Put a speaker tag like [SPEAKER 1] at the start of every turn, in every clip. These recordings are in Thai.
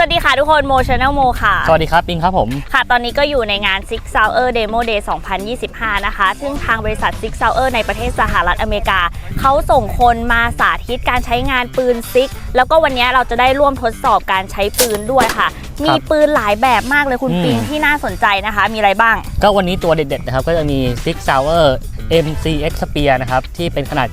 [SPEAKER 1] สวัสดีค่ะทุกคนโมช n แนลโมค่ะ
[SPEAKER 2] สวัสดีครับปิงครับผม
[SPEAKER 1] ค่ะ ตอนนี้ก็อยู่ในงาน Six Hour Demo Day 2025 นะคะ ซึ่งทางบริษัท Six Hour ในประเทศสหรัฐอเมริกา เขาส่งคนมาสาธิตการใช้งานปืนซิก แล้วก็วันนี้เราจะได้ร่วมทดสอบการใช้ปืนด้วยค่ะ มีปืนหลายแบบมากเลยคุณ
[SPEAKER 2] อืม
[SPEAKER 1] ปิงที่น่าสนใจนะคะ มีอะไรบ้าง
[SPEAKER 2] ก็วันนี้ตัวเด็ดๆนะครับ ก็จะมี Six Hour MCX Spear นะครับที่เป็นขนาด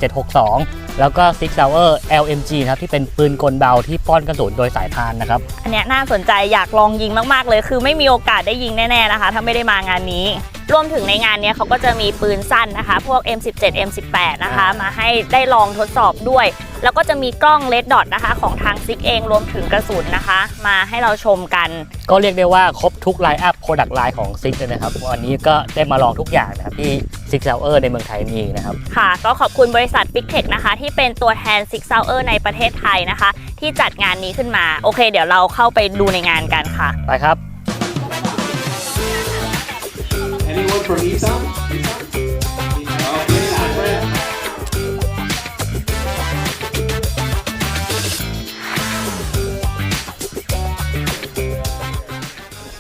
[SPEAKER 2] 762 แล้วก็ Six Hour LMG นะครับที่เป็นปืนกลเบาที่ป้อนกระสุนโดยสายพานนะครับ
[SPEAKER 1] อันเนี้ยน่าสนใจอยากลองยิงมากๆเลย คือไม่มีโอกาสได้ยิงแน่ๆนะคะ ถ้าไม่ได้มางานนี้ รวมถึงในงานเนี้ยเขาก็จะมีปืนสั้นนะคะ พวก M17 M18 นะคะ มาให้ได้ลองทดสอบด้วย แล้วก็จะมีกล้อง Red Dot นะคะ ของทางซิกเองรวมถึงกระสุนนะคะ มาให้เราชมกัน
[SPEAKER 2] ก็เรียกได้ว่าครบทุกไลน์อัพโปรดักต์ไลน์ของ Six เลยนะครับ วันนี้ก็ได้มาลองทุกอย่างนะครับที่ Six Hour ในเมืองไทยมีนะครับ
[SPEAKER 1] ค่ะ ก็ขอบคุณบริษัท Big Tech นะคะ ที่เป็นตัวแทน Six Hour ในประเทศไทยนะคะ ที่จัดงานนี้ขึ้นมา โอเค เดี๋ยวเราเข้าไปดูในงานกันค่ะ
[SPEAKER 2] ไปครับ
[SPEAKER 3] Anyone from Eton?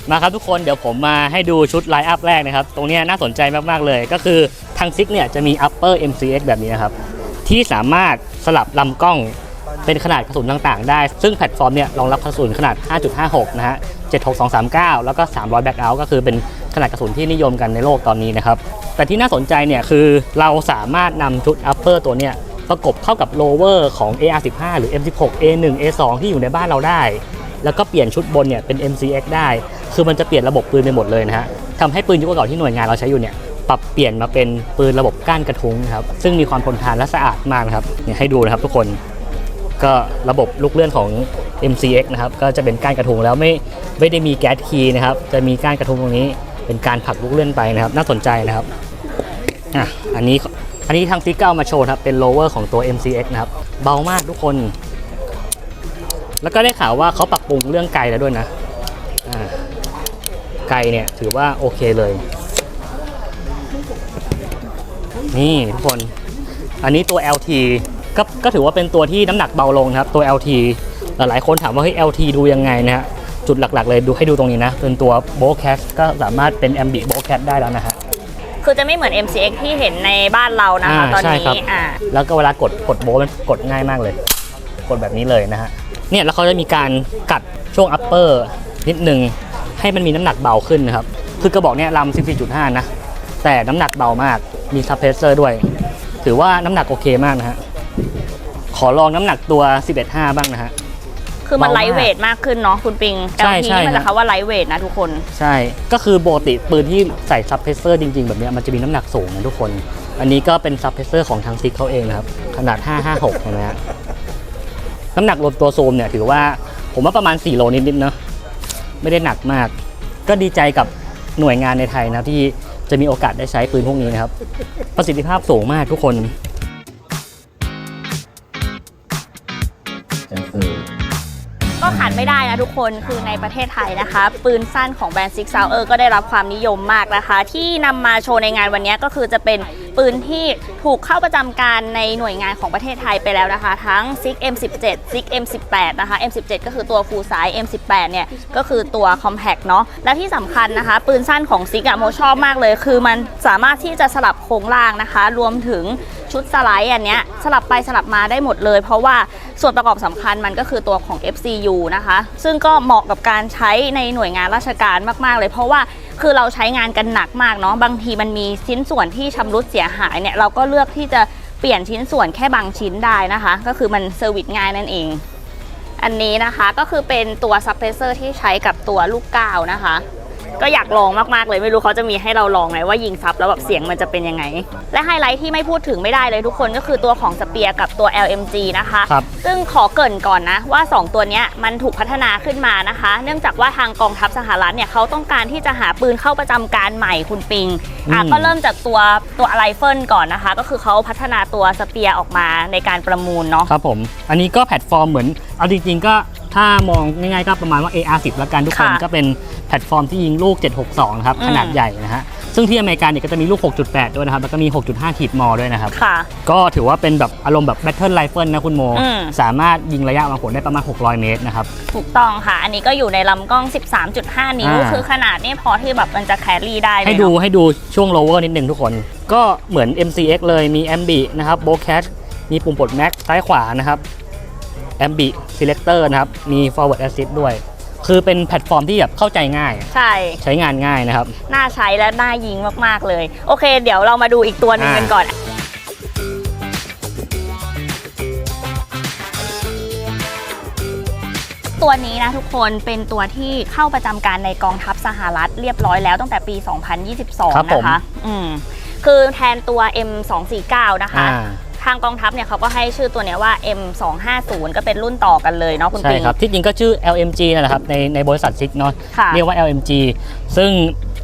[SPEAKER 2] มาครับทุกคนเดี๋ยวผมมาให้ดูชุดไลน์อัพแรกนะครับ ตรงนี้น่าสนใจมาก ๆ เลย ก็คือทางซิกเนี่ยจะมี upper MCX แบบนี้นะครับ ที่สามารถสลับลำกล้องเป็นขนาดกระสุนต่างๆ ได้ ซึ่งแพลตฟอร์มเนี่ยรองรับกระสุนขนาด 5.56 นะฮะ 76239 แล้วก็ 300 back out ก็คือเป็นขนาดกระสุนที่นิยมกันในโลกตอนนี้นะครับ แต่ที่น่าสนใจเนี่ยคือเราสามารถนำชุด upper ตัวเนี่ยประกบเข้ากับ lower ของ AR15 หรือ M16 A1 A2 ที่อยู่ในบ้านเราได้ แล้วก็เปลี่ยนชุดบนเนี่ยเป็น MCX ได้ คือมันจะเปลี่ยนระบบปืนไปหมดเลยนะฮะทำให้ปืนยุคเก่าที่หน่วยงานเราใช้อยู่เนี่ยปรับเปลี่ยนมาเป็นปืนระบบก้านกระทุ้งครับซึ่งมีความทนทานและสะอาดมากนะครับเนี่ยให้ดูนะครับทุกคนก็ระบบลูกเลื่อนของ MCX นะครับก็จะเป็นก้านกระทุ้งแล้วไม่ไม่ได้มีแก๊สคีย์นะครับจะมีก้านกระทุ้งตรงนี้เป็นการผลักลูกเลื่อนไปนะครับ น่าสนใจนะครับอะอันนี้อันนี้ทางซิกเก้ามาโชว์ครับเป็น lower ของตัว MCX นะครับเบามากทุกคน แล้วก็ได้ข่าวว่าเขาปรับปรุงเรื่องไกลแล้วด้วยนะอ่าไกลเนี่ยถือว่าโอเคเลย นี่ทุกคน อันนี้ตัว LT ก็ก็ถือว่าเป็นตัวที่น้ำหนักเบาลงนะครับ ตัว LT หลายๆคนถามว่าเฮ้ย LT ดูยังไงนะฮะจุดหลักๆ เลยดูให้ดูตรงนี้นะ เป็นตัวโบแคสก็สามารถเป็น a m b i โบแคสได้แล้วนะฮะ
[SPEAKER 1] คือจะไม่เหมือน MCX ที่เห็นในบ้านเรานะคะ
[SPEAKER 2] อ่า
[SPEAKER 1] ตอน
[SPEAKER 2] ใช่
[SPEAKER 1] นี้
[SPEAKER 2] ครับ
[SPEAKER 1] อ่า
[SPEAKER 2] แล้วก็เวลากดกดโบว์มันกดง่ายมากเลย กดแบบนี้เลยนะฮะ เนี่ยแล้วเขาจะมีการกัดช่วงอัปเปอร์นิดนึงให้มันมีน้ำหนักเบาขึ้นนะครับ คือกระบอกเนี่ยลำ14.5 นะ แต่น้ำหนักเบามากมีซับเพรสเซอร์ด้วย ถือว่าน้ำหนักโอเคมากนะฮะขอลองน้ำหนักตัว 11.5 บ้างนะฮะ
[SPEAKER 1] คือมัน
[SPEAKER 2] เบามาก
[SPEAKER 1] ไลท์เวทมากขึ้นเนาะคุณปิง
[SPEAKER 2] ใช่
[SPEAKER 1] LT
[SPEAKER 2] ใช่
[SPEAKER 1] นี่มัน
[SPEAKER 2] ฮะ
[SPEAKER 1] จะคำว่าไลท์เวทนะทุกคน
[SPEAKER 2] ใช่ก็คือปกติปืนที่ใส่ซับเพรสเซอร์จริงๆ แบบเนี้ยมันจะมีน้ำหนักสูงนะทุกคน อันนี้ก็เป็นซับเพรสเซอร์ของทางซิกเขาเองนะครับ ขนาด 556เห็นไหมฮะ น้ำหนักรวมตัวโซมเนี่ยถือว่าผมว่าประมาณ 4 โลนิดๆเนาะไม่ได้หนักมาก ก็ดีใจกับหน่วยงานในไทยนะที่จะมีโอกาสได้ใช้ปืนพวกนี้นะครับ ประสิทธิภาพสูงมากทุกคน
[SPEAKER 1] ก็ขาดไม่ได้นะทุกคนคือในประเทศไทยนะคะ ปืนสั้นของแบรนด์ Six Hour ก็ได้รับความนิยมมากนะคะ ที่นำมาโชว์ในงานวันนี้ก็คือจะเป็น ปืนที่ถูกเข้าประจำการในหน่วยงานของประเทศไทยไปแล้วนะคะ ทั้ง Six M17 Six M18 นะคะ M17 ก็คือตัว full size M18 เนี่ย ก็คือตัว compact เนาะและที่สำคัญนะคะ ปืนสั้นของ Six อะโมชอบมากเลย คือมันสามารถที่จะสลับโครงล่างนะคะ รวมถึงชุดสไลด์อันเนี้ยสลับไปสลับมาได้หมดเลย เพราะว่าส่วนประกอบสำคัญมันก็คือตัวของ FCU นะคะ ซึ่งก็เหมาะกับการใช้ในหน่วยงานราชการมาก ๆ เลย เพราะว่า คือเราใช้งานกันหนักมากเนาะบางทีมันมีชิ้นส่วนที่ชำรุดเสียหายเนี่ยเราก็เลือกที่จะเปลี่ยนชิ้นส่วนแค่บางชิ้นได้นะคะ ก็คือมันเซอร์วิสง่ายนั่นเอง อันนี้นะคะก็คือเป็นตัวซับเพรสเซอร์ที่ใช้กับตัวลูกกาวนะคะ ก็อยากลองมากๆเลยไม่รู้เขาจะมีให้เราลองไหมว่ายิงซับแล้วแบบเสียงมันจะเป็นยังไง และไฮไลท์ที่ไม่พูดถึงไม่ได้เลยทุกคนก็คือตัวของสเปียร์กับตัว LMG นะคะ
[SPEAKER 2] ครับ
[SPEAKER 1] ซึ่งขอเกรินก่อนนะว่า 2 ตัวเนี้ยมันถูกพัฒนาขึ้นมานะคะ เนื่องจากว่าทางกองทัพสหรัฐเนี่ยเขาต้องการที่จะหาปืนเข้าประจำการใหม่คุณปิงอะ
[SPEAKER 2] อืม
[SPEAKER 1] ก็เริ่มจากตัวตัวไรเฟิลก่อนนะคะ ก็คือเขาพัฒนาตัวสเปียร์ออกมาในการประมูลเนาะ
[SPEAKER 2] ครับผม อันนี้ก็แพลตฟอร์มเหมือน เอาจริงๆก็ถ้ามองง่ายๆก็ประมาณว่า AR10 แล้วกันทุกคน
[SPEAKER 1] ค่ะ
[SPEAKER 2] ก็เป็นแพ ลตฟอร์มที่ยิงลูก 762 นะครับ
[SPEAKER 1] อืม
[SPEAKER 2] ขนาดใหญ่นะฮะ ซึ่งที่อเมริกาเนี่ยก็จะมีลูก 6.8 ด้วยนะครับ แล้วก็มี 6.5 ขีดมอด้วยนะครับ
[SPEAKER 1] ค่ะ
[SPEAKER 2] ก็ถือว่าเป็นแบบอารมณ์แบบแบทเทิลไรเฟิลนะคุณโม
[SPEAKER 1] อืม
[SPEAKER 2] สามารถยิงระยะวางผลได้ประมาณ 600 เมตรนะครับ
[SPEAKER 1] ถูกต้องค่ะ อันนี้ก็อยู่ในลำกล้อง 13.5 นิ้ว
[SPEAKER 2] อ่า
[SPEAKER 1] คือขนาดนี้พอที่แบบมันจะแครี่ได้เลย
[SPEAKER 2] ให้ดู
[SPEAKER 1] เนาะ
[SPEAKER 2] ให้ดูช่วง lower นิดนึงทุกคน ก็เหมือน MCX เลย มี Ambi นะครับ b o c a t มีปุ่มปลด Max ซ้ายขวานะครับ Ambi Selector นะครับ มี Forward Assist ด้วย คือเป็นแพลตฟอร์มที่แบบเข้าใจง่าย
[SPEAKER 1] ใช่
[SPEAKER 2] ใช้งานง่ายนะครับ
[SPEAKER 1] น่าใช้และน่ายิงมากๆเลย โอเค เดี๋ยวเรามาดูอีกตัวหนึง
[SPEAKER 2] อ่า
[SPEAKER 1] กันก่อน ตัวนี้นะทุกคนเป็นตัวที่เข้าประจำการในกองทัพสหรัฐเรียบร้อยแล้วตั้งแต่ปี 2022
[SPEAKER 2] ครับผม
[SPEAKER 1] นะคะ อืม คือแทนตัว M249 นะคะ
[SPEAKER 2] อ่า
[SPEAKER 1] ทางกองทัพเนี่ยเขาก็ให้ชื่อตัวเนี้ยว่า M250 ก็เป็นรุ่นต่อกันเลยเนาะคุณ
[SPEAKER 2] ใช่
[SPEAKER 1] ปิง
[SPEAKER 2] ครับ ที่จริงก็ชื่อ LMG นั่นแหละครับในในบริษัทซิกเนาะ
[SPEAKER 1] ค่ะ
[SPEAKER 2] เรียกว่า LMG ซึ่ง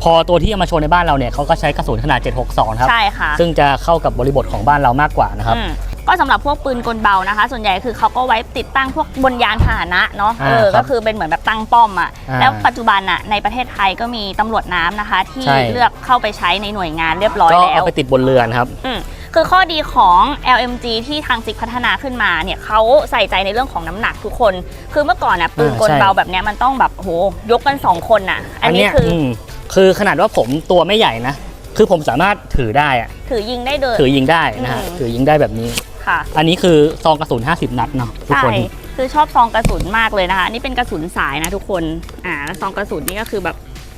[SPEAKER 2] พอตัวที่เอามาโชว์ในบ้านเราเนี่ยเขาก็ใช้กระสุนขนาด 762 ครับ
[SPEAKER 1] ใช่ค่ะ
[SPEAKER 2] ซึ่งจะเข้ากับบริบทของบ้านเรามากกว่านะครับ
[SPEAKER 1] อืมก็สำหรับพวกปืนกลเบานะคะ ส่วนใหญ่คือเขาก็ไว้ติดตั้งพวกบนยานพาหนะเนาะ
[SPEAKER 2] อ่า
[SPEAKER 1] เออ
[SPEAKER 2] ครับ
[SPEAKER 1] ก็คือเป็นเหมือนแบบตั้งป้อมอะ่ะ
[SPEAKER 2] อ่า
[SPEAKER 1] แล้วปัจจุบันอะในประเทศไทยก็มีตำรวจน้ำนะคะ ที่
[SPEAKER 2] ใช่
[SPEAKER 1] เลือกเข้าไปใช้ในหน่วยงานเรียบร้อย
[SPEAKER 2] ก็
[SPEAKER 1] แล้
[SPEAKER 2] เอา
[SPEAKER 1] ว
[SPEAKER 2] ไปติดบนเรือนครับ
[SPEAKER 1] อืม คือข้อดีของ LMG ที่ทางซิกพัฒนาขึ้นมาเนี่ยเขาใส่ใจในเรื่องของน้ำหนักทุกคน คือเมื่อก่อนน่ะปืนกล
[SPEAKER 2] อ่าใช่
[SPEAKER 1] เบาแบบเนี้ยมันต้องแบบโหยกกันสองคนน่ะ อั
[SPEAKER 2] อั
[SPEAKER 1] น
[SPEAKER 2] น
[SPEAKER 1] นี้
[SPEAKER 2] เนี้ย
[SPEAKER 1] คืออ
[SPEAKER 2] มคือขนาดว่าผมตัวไม่ใหญ่นะ คือผมสามารถถือได้อะ
[SPEAKER 1] ถือยิงได้เลย
[SPEAKER 2] ถือยิงได้นะฮะ
[SPEAKER 1] อืม
[SPEAKER 2] ถือยิงได้แบบนี้
[SPEAKER 1] ค่ะ
[SPEAKER 2] อันนี้คือซองกระสุน 50 นัดเนาะทุก
[SPEAKER 1] ใช่
[SPEAKER 2] คน
[SPEAKER 1] คือชอบซองกระสุนมากเลยนะคะ นี่เป็นกระสุนสายนะทุกคน อ่าแล้วซองกระสุนนี่ก็คือแบบ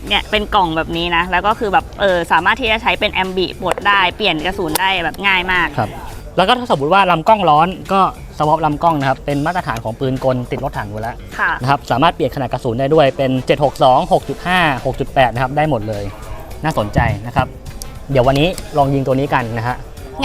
[SPEAKER 1] เนี่ยเป็นกล่องแบบนี้นะ แล้วก็คือแบบเออสามารถที่จะใช้เป็นแอมบิปลดได้เปลี่ยนกระสุนได้แบบง่ายมาก
[SPEAKER 2] ครับ แล้วก็ถ้าสมมติว่าลำกล้องร้อนก็สวอปลำกล้องนะครับ เป็นมาตรฐานของปืนกลติดรถถังอยู่แล้ว
[SPEAKER 1] ค่ะ
[SPEAKER 2] นะครับ สามารถเปลี่ยนขนาดกระสุนได้ด้วยเป็น 762 6.5 6.8 นะครับ ได้หมดเลย น่าสนใจนะครับ เดี๋ยววันนี้ลองยิงตัวนี้กันนะฮะ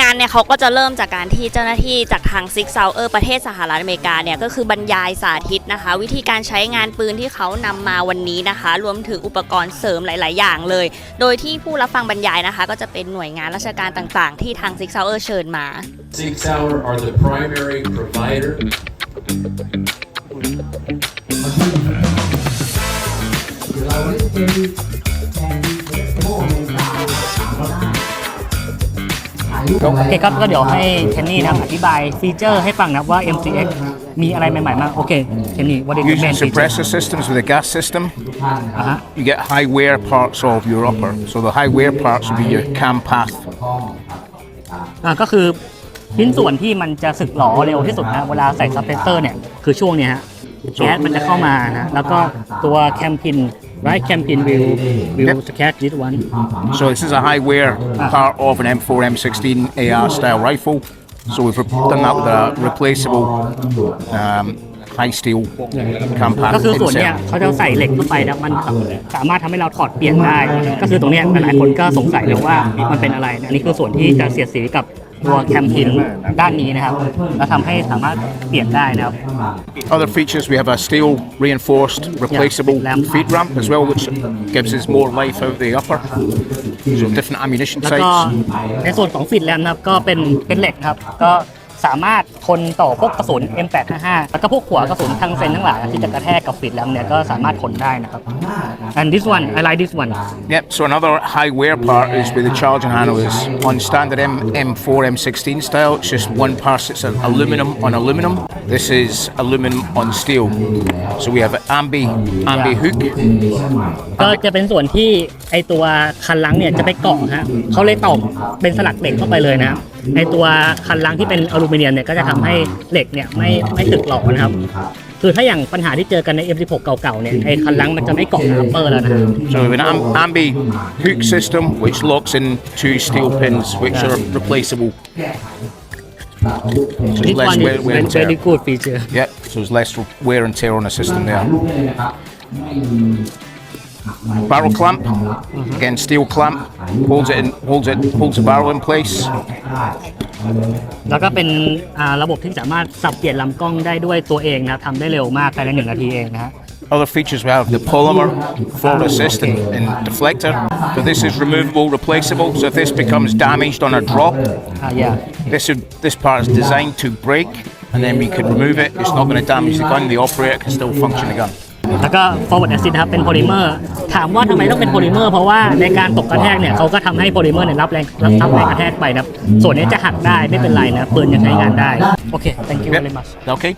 [SPEAKER 1] งานเนี่ยเขาก็จะเริ่มจากการที่เจ้าหน้าที่จากทางซิกเซาเออร์ประเทศสหรัฐอเมริกาเนี่ยก็คือบรรยายสาธิตนะคะ วิธีการใช้งานปืนที่เขานำมาวันนี้นะคะ รวมถึงอุปกรณ์เสริมหลาย ๆ อย่างเลย โดยที่ผู้รับฟังบรรยายนะคะ ก็จะเป็นหน่วยงานราชการต่าง ๆ ที่ทางซิกเซาเออร์เชิญมา
[SPEAKER 3] Sig Sauer are the primary provider.
[SPEAKER 2] โอเคครับก็เดี๋ยวให้เทนนี่นะครับอธิบายฟีเจอร์ให้ฟังนะครับว่า MCX มีอะไรใหม่ๆมากโอเคเทนนี่ what is the
[SPEAKER 4] Using
[SPEAKER 2] main feature
[SPEAKER 4] suppressor systems with a gas system,
[SPEAKER 2] อ่าฮะ
[SPEAKER 4] you get high wear parts of your upper. So the high wear parts will be your cam path.
[SPEAKER 2] อ่าก็คือชิ้นส่วนที่มันจะสึกหรอเร็วที่สุดนะเวลาใส่ซับเพรสเซอร์เนี่ย คือช่วงเนี้ยฮะแก๊สมันจะเข้ามานะแล้วก็ตัวแคมพิน right แคมพิน will will catch this one
[SPEAKER 4] So this is a high wear part of an M4 M16 AR style rifle. So we've re- done that with a replaceable um, high steel cam
[SPEAKER 2] ก็
[SPEAKER 4] path
[SPEAKER 2] คือส่วนเนี้ย
[SPEAKER 4] insert.
[SPEAKER 2] เขาจะใส่เหล็กเข้าไปแล้วมันสามารถทำให้เราถอดเปลี่ยนได้ ก็คือตรงเนี้ยหลายๆคนก็สงสัยเลยว่ามันเป็นอะไร อันนี้คือส่วนที่จะเสียดสีกับ ตัวแคมพินด้านนี้นะครับ แล้วทำให้สามารถเปลี่ยนได้นะครับ
[SPEAKER 4] Other features we have a steel reinforced replaceable
[SPEAKER 2] lamp.
[SPEAKER 4] feed ramp as well, which gives us more life out the upper. So different ammunition
[SPEAKER 2] แล้วก็
[SPEAKER 4] sights.
[SPEAKER 2] ในส่วนของฟิตแรมนะครับก็เป็นเป็นเหล็กครับ ก็ สามารถทนต่อพวกกระสุน M855 แล้วก็พวกหัวกระสุนทางเซนทั้งหลายที่จะกระแทกกับฟิตแรมเนี่ยก็สามารถทนได้นะครับ and this one I like this one
[SPEAKER 4] Yep, so another high wear part is with the charging handle is on standard M, M4, M16 style, it's just one part, it's an aluminum on aluminum. This is aluminum on steel. So we have an ambi, ambi
[SPEAKER 2] Yeah.
[SPEAKER 4] hook.
[SPEAKER 2] ก็จะเป็นส่วนที่ไอตัวคันลังเนี่ยจะไปเกาะฮะเขาเลยตอกเป็นสลักเหล็กเข้าไปเลยนะครับไอตัวคันลังที่เป็นอลูมิเนียมเนี่ยก็จะทำให้เหล็กเนี่ยไม่ไม่สึกหลอนะครับ คือถ้าอย่างปัญหาที่เจอกันใน M16 เก่าๆเนี่ยไอคันลังมันจะไม่เกาะอัปเปอร์แล้วนะครับ
[SPEAKER 4] So we have an am, ambi hook system which locks in two steel pins which are replaceable. So
[SPEAKER 2] This
[SPEAKER 4] there's less
[SPEAKER 2] one
[SPEAKER 4] wear,
[SPEAKER 2] is
[SPEAKER 4] wear and
[SPEAKER 2] very, very
[SPEAKER 4] tear.
[SPEAKER 2] good feature
[SPEAKER 4] Yep, so there's less wear and tear on the system there. Barrel clamp, again steel clamp, holds it in, holds it holds the barrel in place.
[SPEAKER 2] แล้วก็เป็นอ่าระบบที่สามารถสับเปลี่ยนลำกล้องได้ด้วยตัวเองนะครับทำได้เร็วมากภายในหนึ่งนาทีเองนะฮะ
[SPEAKER 4] Other features we have the polymer forward assist and, and deflector. So this is removable, replaceable. So if this becomes damaged on a drop,
[SPEAKER 2] อ่า yeah
[SPEAKER 4] this is, this part is designed to break, and then we can remove it. It's not going to damage the gun. The operator can still function the gun.
[SPEAKER 2] แล้วก็ forward assist นะครับเป็นโพลิเมอร์ถามว่าทำไมต้องเป็นโพลิเมอร์เพราะว่าในการตกกระแทกเนี่ยเขาก็ทำให้โพลิเมอร์เนี่ยรับแรงรับรับแรงกระแทกไปนะครับส่วนนี้จะหักได้ไม่เป็นไรนะปืนยังใช้งานได้โอเค thank you very much
[SPEAKER 4] Okay.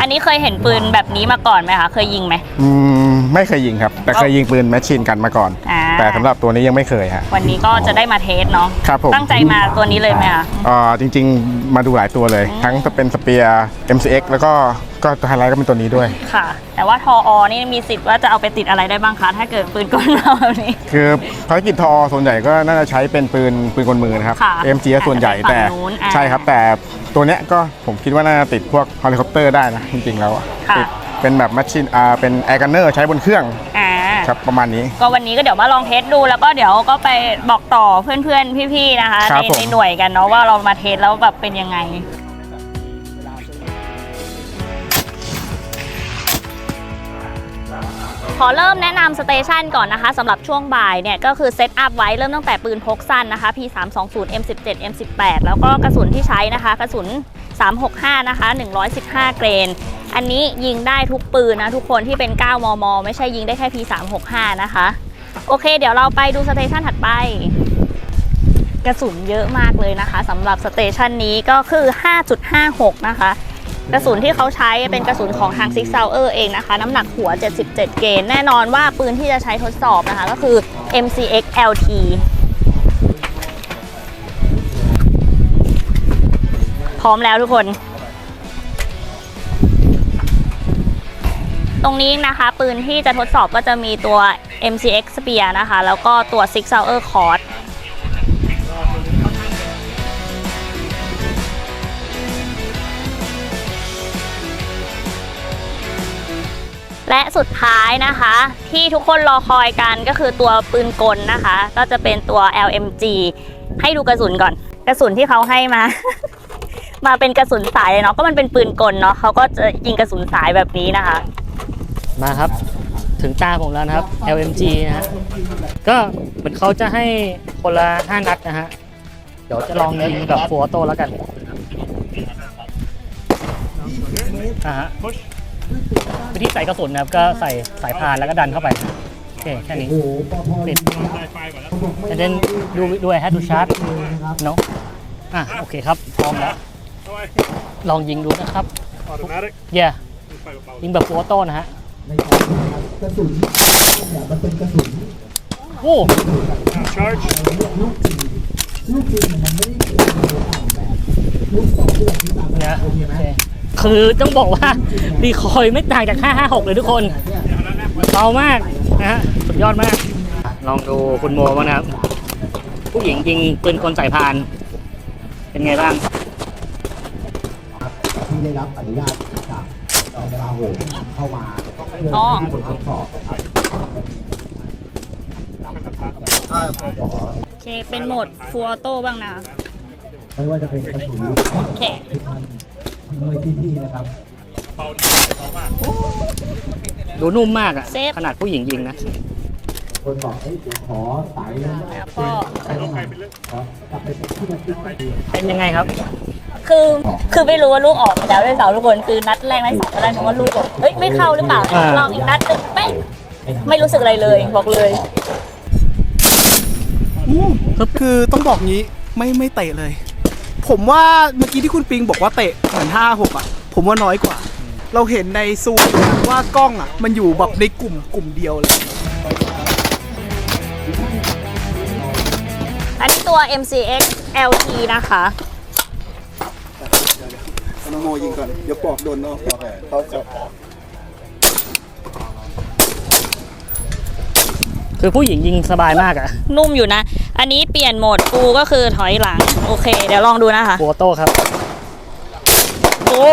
[SPEAKER 1] อันนี้เคยเห็นปืนแบบนี้มาก่อนไหมคะ เคยยิงไหม
[SPEAKER 5] อืมไม่เคยยิงครับ แต่เคยยิงปืนแมชชีนกันมาก่อน
[SPEAKER 1] อ่า
[SPEAKER 5] แต่สำหรับตัวนี้ยังไม่เคยฮะ
[SPEAKER 1] วันนี้ก็จะได้มาเทสเนาะ
[SPEAKER 5] ครับผม
[SPEAKER 1] ตั้งใจมาตัวนี้เลยไหมคะ
[SPEAKER 5] เอ่อจริงๆ มาดูหลายตัวเลย ทั้งจะเป็นสเปียร์ MCX แล้วก็ก็ไฮไลท์ก็เป็นตัวนี้ด้วย
[SPEAKER 1] ค่ะ แต่ว่าทออนี่มีสิทธิ์ว่าจะเอาไปติดอะไรได้บ้างคะ ถ้าเกิดปืนกลเราแบบนี้
[SPEAKER 5] คือภารกิจทอส่วนใหญ่ก็น่าจะใช้เป็นปืนปืนกลมือนะครับ
[SPEAKER 1] ค่ะ
[SPEAKER 5] MG ก็ส่วนใหญ่
[SPEAKER 1] อาจจะเป็น
[SPEAKER 5] แต่
[SPEAKER 1] ฝั่งนู้นอ่า
[SPEAKER 5] ใช่ครับแต่ตัวเนี้ยก็ผมคิดว่าน่าจะติดพวกเฮลิคอปเตอร์ได้นะจริงๆแล้วอะ
[SPEAKER 1] ค่ะ
[SPEAKER 5] ติดเป็นแบบแมชชีนอ่าเป็นแอร์กันเนอร์ใช้บนเครื่อง
[SPEAKER 1] อ่า
[SPEAKER 5] ครับประมาณนี้
[SPEAKER 1] ก็วันนี้ก็เดี๋ยวมาลองเทสดูแล้วก็เดี๋ยวก็ไปบอกต่อเพื่อนๆพี่ๆนะคะ
[SPEAKER 5] ครั
[SPEAKER 1] ใน
[SPEAKER 5] บผม
[SPEAKER 1] ในหน่วยกันเนาะว่าเรามาเทสแล้วแบบเป็นยังไง ขอเริ่มแนะนำสเตชันก่อนนะคะสำหรับช่วงบ่ายเนี่ยก็คือเซตอัพไว้เริ่มตั้งแต่ปืนพกสั้นนะคะ P320 M17 M18 แล้วก็กระสุนที่ใช้นะคะ กระสุน 365 นะคะ 115 เกรน อันนี้ยิงได้ทุกปืนนะทุกคนที่เป็น 9 มม ไม่ใช่ยิงได้แค่ P365 นะคะ โอเค เดี๋ยวเราไปดูสเตชันถัดไป กระสุนเยอะมากเลยนะคะสำหรับสเตชันนี้ก็คือ 5.56 นะคะ กระสุนที่เขาใช้เป็นกระสุนของทาง Six Sauer เองนะคะ น้ำหนักหัว 77 เกนแน่นอนว่าปืนที่จะใช้ทดสอบนะคะ ก็คือ MCX LT พร้อมแล้วทุกคน ตรงนี้นะคะ ปืนที่จะทดสอบก็จะมีตัว MCX Spear นะคะ แล้วก็ตัว Six Sauer Cord และสุดท้ายนะคะ ที่ทุกคนรอคอยกันก็คือตัวปืนกลนะคะ ก็จะเป็นตัว LMG ให้ดูกระสุนก่อน กระสุนที่เขาให้มา มาเป็นกระสุนสายเลยเนาะก็มันเป็นปืนกลเนาะเขาก็จะยิงกระสุนสายแบบนี้นะคะ
[SPEAKER 2] มาครับ ถึงตาผมแล้วนะครับ LMG นะฮะก็เหมือนเขาจะให้คนละ5นัดนะฮะเดี๋ยวจะลองยิงแบบฟัวโต้แล้วกันอ่าฮะ วิธีใส่กระสุนนะครับก็ใส่สายพานแล้วก็ดันเข้าไปโอเคแค่นี้ติดแล้วเดนดูด้วย head to shot เนาะอะโอเคครับพร้อมแล้วลองยิงดูนะครับเย่ยิงแบบฟัวโต้นะฮะโอ้เนี่ยโอเค คือต้องบอกว่าดีคอยไม่ต่างจาก 556 เลยทุกคนเบามากนะฮะสุดยอดมาก ลองดูคุณโมบ้างนะครับ ผู้หญิงยิงปืนกลสายพาน เป็นไงบ้าง
[SPEAKER 6] ที่ได้รับอนุญาตจากกองกลาโหมเข้ามา
[SPEAKER 1] อ๋อ
[SPEAKER 6] บนทดสอบ
[SPEAKER 1] โอเค เป็นโหมดฟัวโต้บ้างนะ
[SPEAKER 6] ไม่ว่าจะเป็นกระสุน
[SPEAKER 1] โอเค
[SPEAKER 6] หน่วยพี่ๆนะครับ
[SPEAKER 2] ดูนุ่มมากอะ
[SPEAKER 1] เซฟ
[SPEAKER 2] ขนาดผู้หญิงยิงนะ
[SPEAKER 6] คนบอกเอ้ยเดี๋ยวขอสายนะ
[SPEAKER 1] แล้วก็
[SPEAKER 6] ไปตรงไหนขอกลับไปเป็นที่ระลึกไปดี
[SPEAKER 2] เป็นยังไงครับ
[SPEAKER 1] คือคือไม่รู้ว่าลูกออกไปแล้วด้วยเสาทุกคนคือนัดแรกนัดสองก็ได้เพราะว่าลูกบอกเฮ้ยไม่เข้าหรือเปล่า
[SPEAKER 2] อ่า
[SPEAKER 1] ลองอีกนัดหนึงเป๊ะไม่รู้สึกอะไรเลยบอกเลย
[SPEAKER 7] คือต้องบอกงี้ไม่ไม่เตะเลย ผมว่าเมื่อกี้ที่คุณปิงบอกว่าเตะเหมือนห้าหกอะ ผมว่าน้อยกว่า เราเห็นในซูมว่ากล้องอะ มันอยู่แบบในกลุ่มกลุ่มเดียวเลย
[SPEAKER 1] อันนี้ตัว MCX LT นะคะ
[SPEAKER 7] น้องโมยิงก่อน เดี๋ยวปอกโดนนอกเขาจะ
[SPEAKER 2] คือผู้หญิงยิงสบายมากอะ
[SPEAKER 1] นุ่มอยู่นะ อันนี้เปลี่ยนโหมดกูก็คือถอยหลัง โอเค เดี๋ยวลองดูนะคะ
[SPEAKER 2] โฟโต้ครับ
[SPEAKER 1] โอ้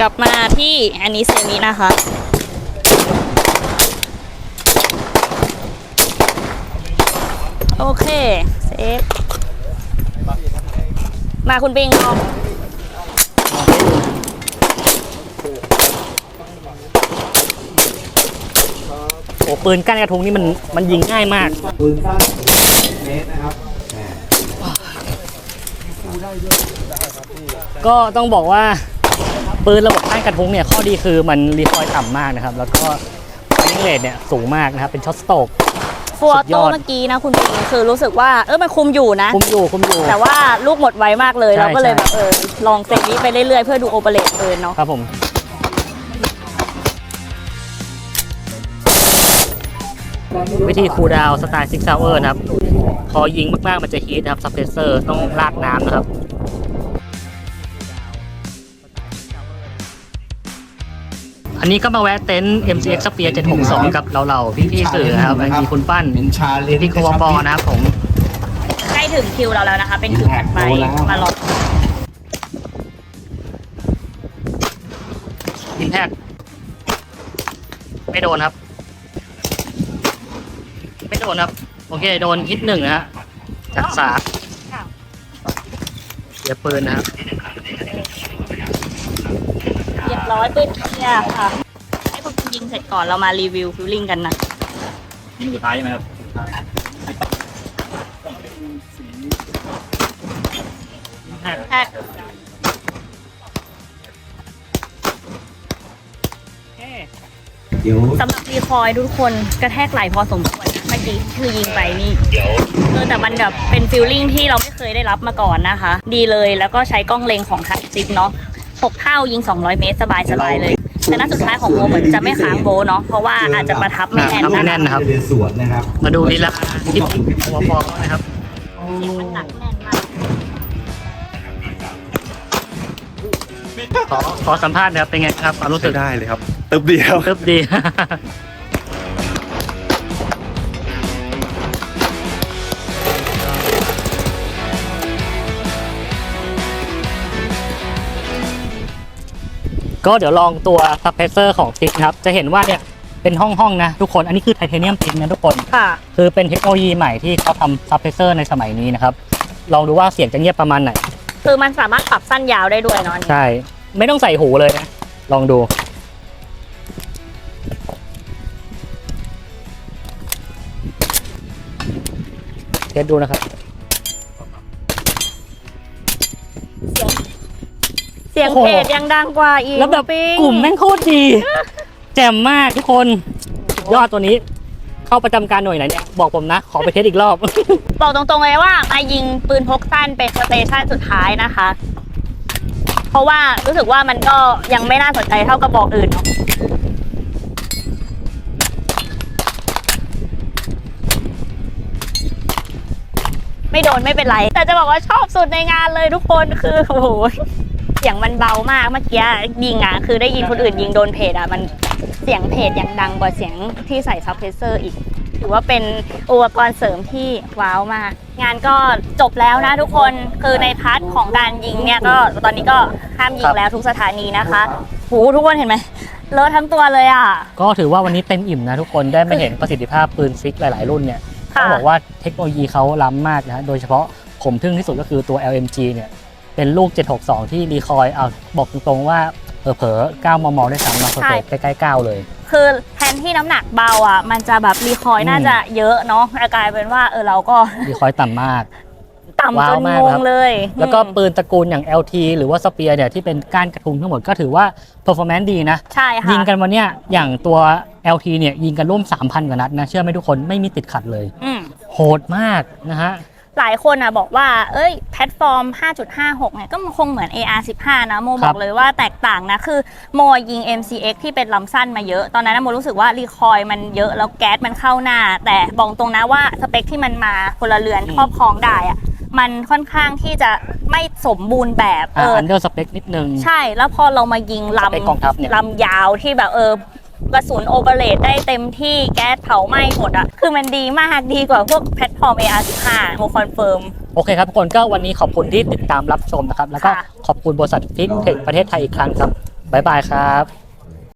[SPEAKER 1] กลับมาที่อันนี้เซมินะคะ โอเค เซฟ มาคุณปิงลอง
[SPEAKER 2] โอ้ปืนก้านกระทุงนี่มันมันยิงง่ายมาก
[SPEAKER 6] ปืนสั้นเมตรนะครับ
[SPEAKER 2] ก็ต้องบอกว่าปืนระบบต้านกระทุ้งเนี่ยข้อดีคือมันรีคอยล์ต่ำมากนะครับ แล้วก็ไฟเรทเนี่ยสูงมากนะครับ เป็นช็อตสโตก
[SPEAKER 1] ฟัว
[SPEAKER 2] สุดย
[SPEAKER 1] โต
[SPEAKER 2] อด
[SPEAKER 1] เมื่อกี้นะคุณปิงคือรู้สึกว่าเออมันคุมอยู่นะ
[SPEAKER 2] คุมอยู่คุมอยู่
[SPEAKER 1] แต่ว่าลูกหมดไวมากเลย
[SPEAKER 2] ใช่
[SPEAKER 1] เราก็เลย
[SPEAKER 2] ใช่
[SPEAKER 1] แบบเออลองเซตนี้ไปเรื่อยๆเพื่อดูโอเปเรตปืนเนาะ
[SPEAKER 2] ครับผม วิธีคูลดาวน์สไตล์ซิกซาวเวอร์นะครับ พอยิงมากๆมันจะฮีทนะครับซับเพรสเซอร์ต้องลากน้ำนะครับอันนี้ก็มาแวะเต็นท์ MCX Spear 762 กับเราๆพี่ๆสื่อนะครับมีคุณปั้น
[SPEAKER 6] เป็นชาเลนจ์
[SPEAKER 2] พี่โควปอนะครับผม
[SPEAKER 1] ใกล้ถึงคิวเราแล้วนะคะ เป็นคิวถัดไปมาลอง
[SPEAKER 2] อินแทกไม่โดนครับ ไม่โดนครับ โอเค โดนฮิตหนึ่งนะฮะจากสามเสียปืนนะครับ
[SPEAKER 1] เรียบร้อยปืนเคลียร์ค่ะ ให้คุณปิงยิงเสร็จก่อนเรามารีวิวฟิลลิ่งกันนะ
[SPEAKER 2] ยิงสุดท้ายใช่ไหมครับ
[SPEAKER 1] แท็ก
[SPEAKER 6] เดี๋ยว
[SPEAKER 1] สำหรับรีคอยล์ทุกคนกระแทกไหลพอสมควรนะเมื่อ กี้คือยิงไปนี่เออแต่มันแบบเป็นฟิลลิ่งที่เราไม่เคยได้รับมาก่อนนะคะ ดีเลยแล้วก็ใช้กล้องเลงของทัชซิปเนาะ6เท่ายิง 200 เมตรสบายสบายๆเลย แต่นัดสุดท้ายของโบเหมือนจะไม่ค้างโบเนาะเพราะว่าอาจจะประทับไม่แน่น
[SPEAKER 2] ไม่
[SPEAKER 1] นะ
[SPEAKER 2] แน่
[SPEAKER 1] คะ
[SPEAKER 2] นนะครับ
[SPEAKER 6] เดินสวนนะครับ
[SPEAKER 2] มาดูลีลาที่โควปอนะครับ
[SPEAKER 1] เสียงมันหนักแน่นมาก
[SPEAKER 2] ขอขอสัมภาษณ์นะครับเป็นไงครับความรู้สึก
[SPEAKER 8] ได้เลยครับตึบเดียว
[SPEAKER 2] ตึบดี ก็เดี๋ยวลองตัวซับเพรสเซอร์ของทิกนะครับ จะเห็นว่าเนี่ยเป็นห้องๆนะทุกคน อันนี้คือไทเทเนียมทิกนะทุกคน
[SPEAKER 1] ค่ะ
[SPEAKER 2] คือเป็นเทคโนโลยีใหม่ที่เขาทำซับเพรสเซอร์ในสมัยนี้นะครับ ลองดูว่าเสียงจะเงียบประมาณไหน
[SPEAKER 1] คือมันสามารถปรับสั้นยาวได้ด้วยเนาะอันนี้
[SPEAKER 2] ใช่ ไม่ต้องใส่หูเลยนะ ลองดู เทสดูนะครับ
[SPEAKER 1] เสียง
[SPEAKER 2] โอ้โห
[SPEAKER 1] เพจยังดังกว่าอีก
[SPEAKER 2] แล้วแบบ
[SPEAKER 1] ปิ๊ง
[SPEAKER 2] กลุ่มแม่งโคตรดี แจ่มมากทุกคนสุดยอดตัวนี้ เข้าประจำการหน่วยไหนเนี่ยบอกผมนะ ขอไปเทสอีกรอบ
[SPEAKER 1] บอกตรงๆเลยว่ามายิงปืนพกสั้นเป็นสเตชันสุดท้ายนะคะ เพราะว่ารู้สึกว่ามันก็ยังไม่น่าสนใจเท่ากระบอกอื่นเนาะไม่โดนไม่เป็นไร แต่จะบอกว่าชอบสุดในงานเลยทุกคนคือโอ้โห เสียงมันเบามากเมื่อกี้ยิงอะ คือได้ยินคนอื่นยิงโดนเพจอะ มันเสียงเพจยังดังกว่าเสียงที่ใส่ซับเพรสเซอร์อีก ถือว่าเป็นอุปกรณ์เสริมที่ว้าวมาก งานก็จบแล้วนะทุกคนคือในพาร์ทของการยิงเนี่ยก็ตอนนี้ก็ห้ามยิงแล้วทุกสถานีนะคะโหทุกคนเห็นไหมเลอะทั้งตัวเลยอะ
[SPEAKER 2] ก็ถือว่าวันนี้เต็มอิ่มนะทุกคนได้มาเห็นประสิทธิภาพปืนฟิกหลาย ๆ รุ่นเนี่ยต้องบอกว่าเทคโนโลยีเขาล้ำมากนะโดยเฉพาะผมทึ่งที่สุดก็คือตัว LMG เนี่ย เป็นลูก 762 ที่รีคอยล์เอาบอกตรงๆว่าเผลอๆ9มมได้วยซ้ำนะเผลอๆใกล้ๆ9เลย
[SPEAKER 1] คือแทนที่น้ำหนักเบาอะ มันจะแบบรีคอยล์
[SPEAKER 2] อืม
[SPEAKER 1] น่าจะเยอะเนาะแต่กลายเป็นว่าเออเราก็
[SPEAKER 2] รีคอยล์ต่ำมาก
[SPEAKER 1] ต่ำ
[SPEAKER 2] ว้า
[SPEAKER 1] จ
[SPEAKER 2] วนมาก
[SPEAKER 1] ง
[SPEAKER 2] ครั
[SPEAKER 1] ง
[SPEAKER 2] บ
[SPEAKER 1] เลย
[SPEAKER 2] แล้วก็
[SPEAKER 1] อืม
[SPEAKER 2] ปืนตระกูลอย่าง LT หรือว่าสเปียร์เนี่ยที่เป็นก้านกระทุงทั้งหมดก็ถือว่า performance ดีนะ
[SPEAKER 1] ใช่ค่ะ
[SPEAKER 2] ยิงกันวันเนี้ยอย่างตัว LT เนี่ยยิงกันร่วม 3,000 กว่านัดนะ เชื่อไหมทุกคนไม่มีติดขัดเลย
[SPEAKER 1] อืม
[SPEAKER 2] โหดมากนะฮะ
[SPEAKER 1] หลายคนอะบอกว่า เอ้ยแพลตฟอร์ม 5.56 เนี่ยก็คงเหมือน AR15 นะโม
[SPEAKER 2] ครับ
[SPEAKER 1] อบกเลยว่าแตกต่างนะ คือโมยิง MCX ที่เป็นลำสั้นมาเยอะ ตอนนั้นนะโมรู้สึกว่ารีคอยล์มันเยอะแล้วแก๊สมันเข้าหน้า แต่บอกตรงนะว่าสเปคที่มันมาพลเรือนครอบครองได้อะมันค่อนข้างที่จะไม่สมบูรณ์แบบเอ
[SPEAKER 2] อ่า
[SPEAKER 1] อ
[SPEAKER 2] อันเดอร์สเปคนิดนึง
[SPEAKER 1] ใช่แล้วพอเรามายิง
[SPEAKER 2] สเปคกองทัพเนี่ย
[SPEAKER 1] ลำลำยาวที่แบบเออ กระสุนโอเปเรตได้เต็มที่แก๊สเผาไหม้หมดอะคือมันดีมากดีกว่าพวกแพลตฟอร์ม AR15 โมคอนเฟิร์ม
[SPEAKER 2] โอเคครับทุกคนก็วันนี้ขอบคุณที่ติดตามรับชมนะครับ แล้วก็
[SPEAKER 1] ค่ะ
[SPEAKER 2] ขอบคุณบริษัทฟิกเทคประเทศไทยอีกครั้งครับบ๊ายบายครับ